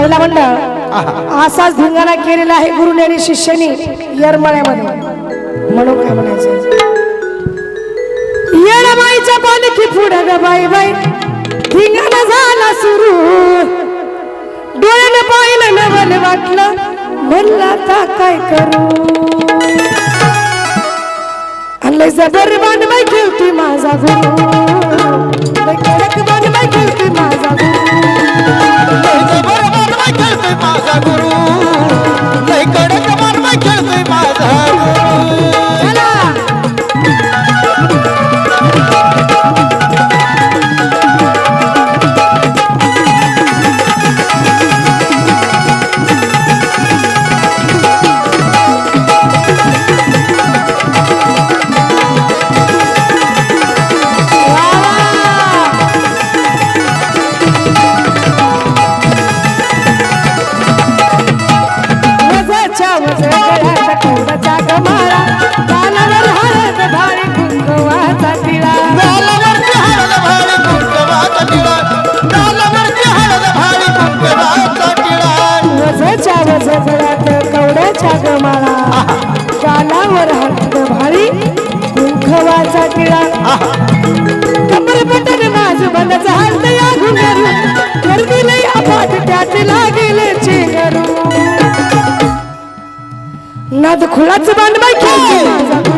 महिला मंडळ असाच धिंगाणा केलेला आहे गुरुने आणि शिष्यानी येरमळ्यामध्ये. म्हणून काय म्हणायचं? येळमाईच्या पालखी पुढे ग बाई बाई धिंगाणा झाला सुरू. डोळ्यानं पाहिलं नवल वाटलं म्हणलं आता काय करू? आणलंय जबर बांधवाय ठेवती माझा गुरु. लय कडक बांधवाय ठेवती माझा गुरु. गमाळा. कानावर हळद भारी कुंकवाचा टिळा. That's about my kids.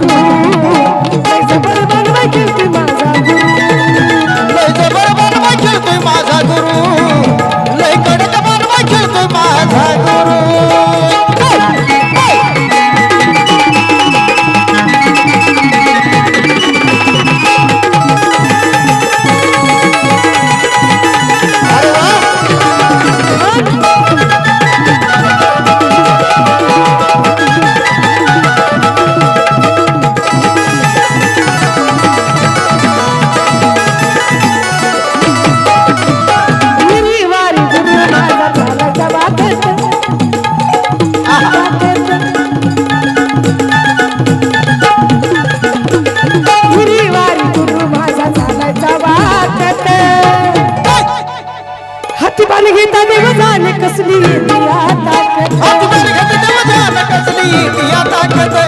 कसली येते या ताकद.